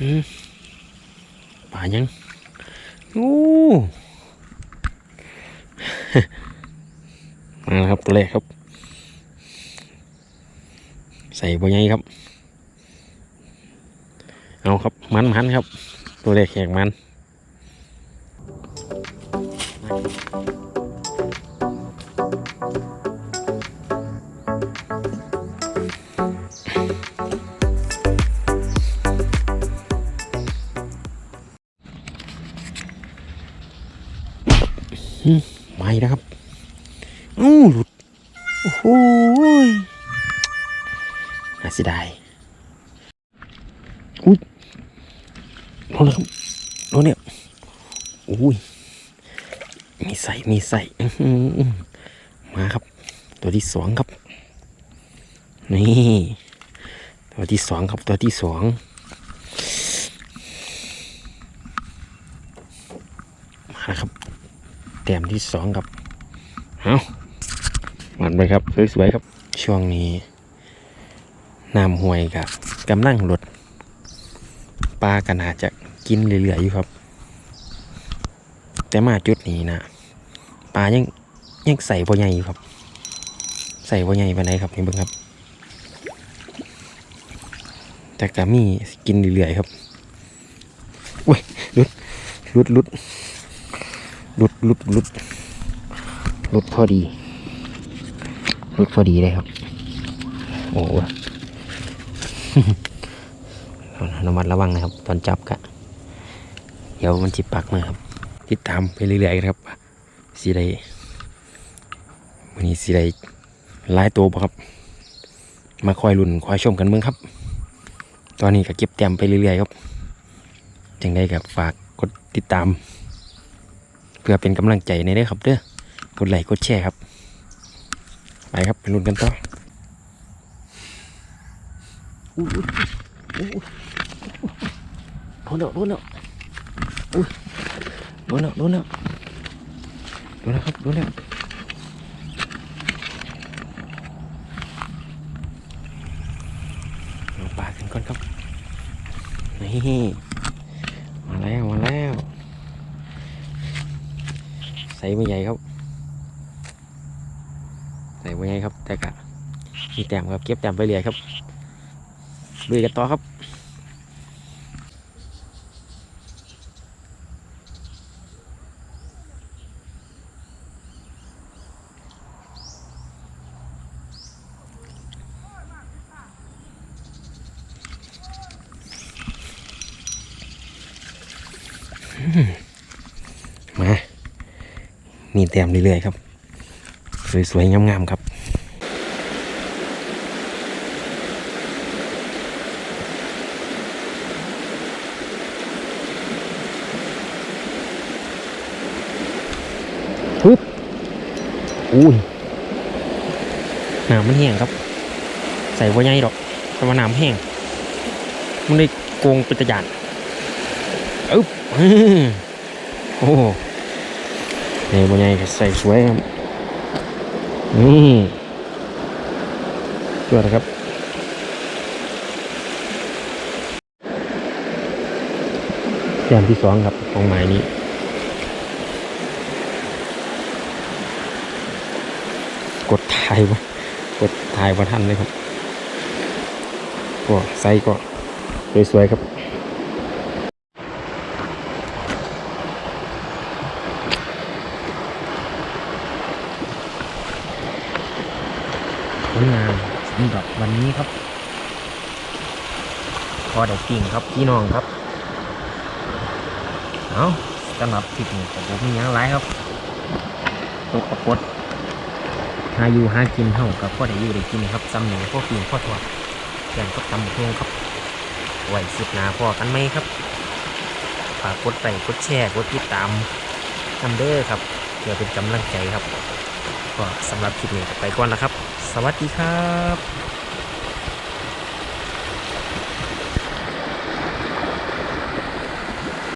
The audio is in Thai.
อืมป่ายังโอ้มาแล้วครับตัวแรกครับ ใส่บัวใหญ่ครับ เอาครับมันมันครับ ตัวแรกแขกมัน ไม่นะครับอู้หลุด โอ้โหน่าเสียดายอุ้ยโดนแล้วครับโดนเนี่ยอุ้ยมีใส่มีใส่มาครับ ตัวที่สองครับ นี่ตัวที่สองครับตัวที่สองมาครับ แต้มที่สองครับเอาหวานไปครับสวยๆครับ ช่วงนี้น้ำห่วยกับกำลังลดปลากันอาจจะกินเหลือๆอยู่ครับ แต่มาจุดนี้นะปลายังยังใส่บ่ใหญ่อยู่ครับ ใส่บ่ใหญ่ไปไหนครับนี่เบิ่งครับ แต่ก็มีกินเหลือๆครับเว้ยลุดลุดลุด หลุดหลุดหลุดหลุดพอดีหลุดพอดีเลยครับ โอ้โหระมัดระวังนะครับ ตอนจับกะเดี๋ยวมันจิปักมาครับ ติดตามไปเรื่อยๆครับสีใดวันนี้สีใดหลายตัวครับ มาคอยลุ้นคอยชมกันเมืองครับ ตอนนี้ก็เก็บแต้มไปเรื่อยๆครับจังได้กับฝากกดติดตาม เพื่อเป็นกำลังใจในเด้อครับเด้อกดไลค์กดแชร์ครับ ไปครับไปลุ้นกันต่อโดนแล้วโดนแล้วอุ้ยโดนแล้วโดนแล้วโดนแล้วครับโดนแล้วเอาปลากันก่อนครับนี่มาแล้วมาแล้ว ใส่ไม่ใหญ่ครับใส่ไม่ใหญ่ครับแต่กะมีแต้มครับเก็บแต้มไปเรื่อยครับลุยกันต่อครับมา มีแต้มเรื่อยๆครับ สวยๆงามๆครับปึ๊บอุ้ยน้ำมันแห้งครับ ใส่ว่าใหญ่ดอกแต่ว่าน้ำแห้ง มันได้โกงเป็นตะยานอึ๊บโอ้ นี่บนใหญ่ใส่สวยครับ นี่สวยนะครับ แต้มที่สองครับของหมายนี้กดถ่ายวะกดถ่ายวะท่านเลยครับก็ไซส์ก็สวยๆครับ สวยงามสำหรับวันนี้ครับ พอได้กิ่งครับพี่น้องครับ เอาสำหรับคลิปนี้ผมมีอย่างไรครับตกประกดหาอยู่หากินเท่ากับพ่อได้อยู่ได้กินครับซ้ำหนึ่งพ่อปีนพ่อถอดแกงก็ตำบักหุ่งครับไหวสิบหนาพอกันไหมครับฝากกดไลค์กดแชร์กดติดตามนำเด้อครับเพื่อเป็นกำลังใจครับ ก็สำหรับคลิปนี้ไปก่อนนะครับ สวัสดีครับ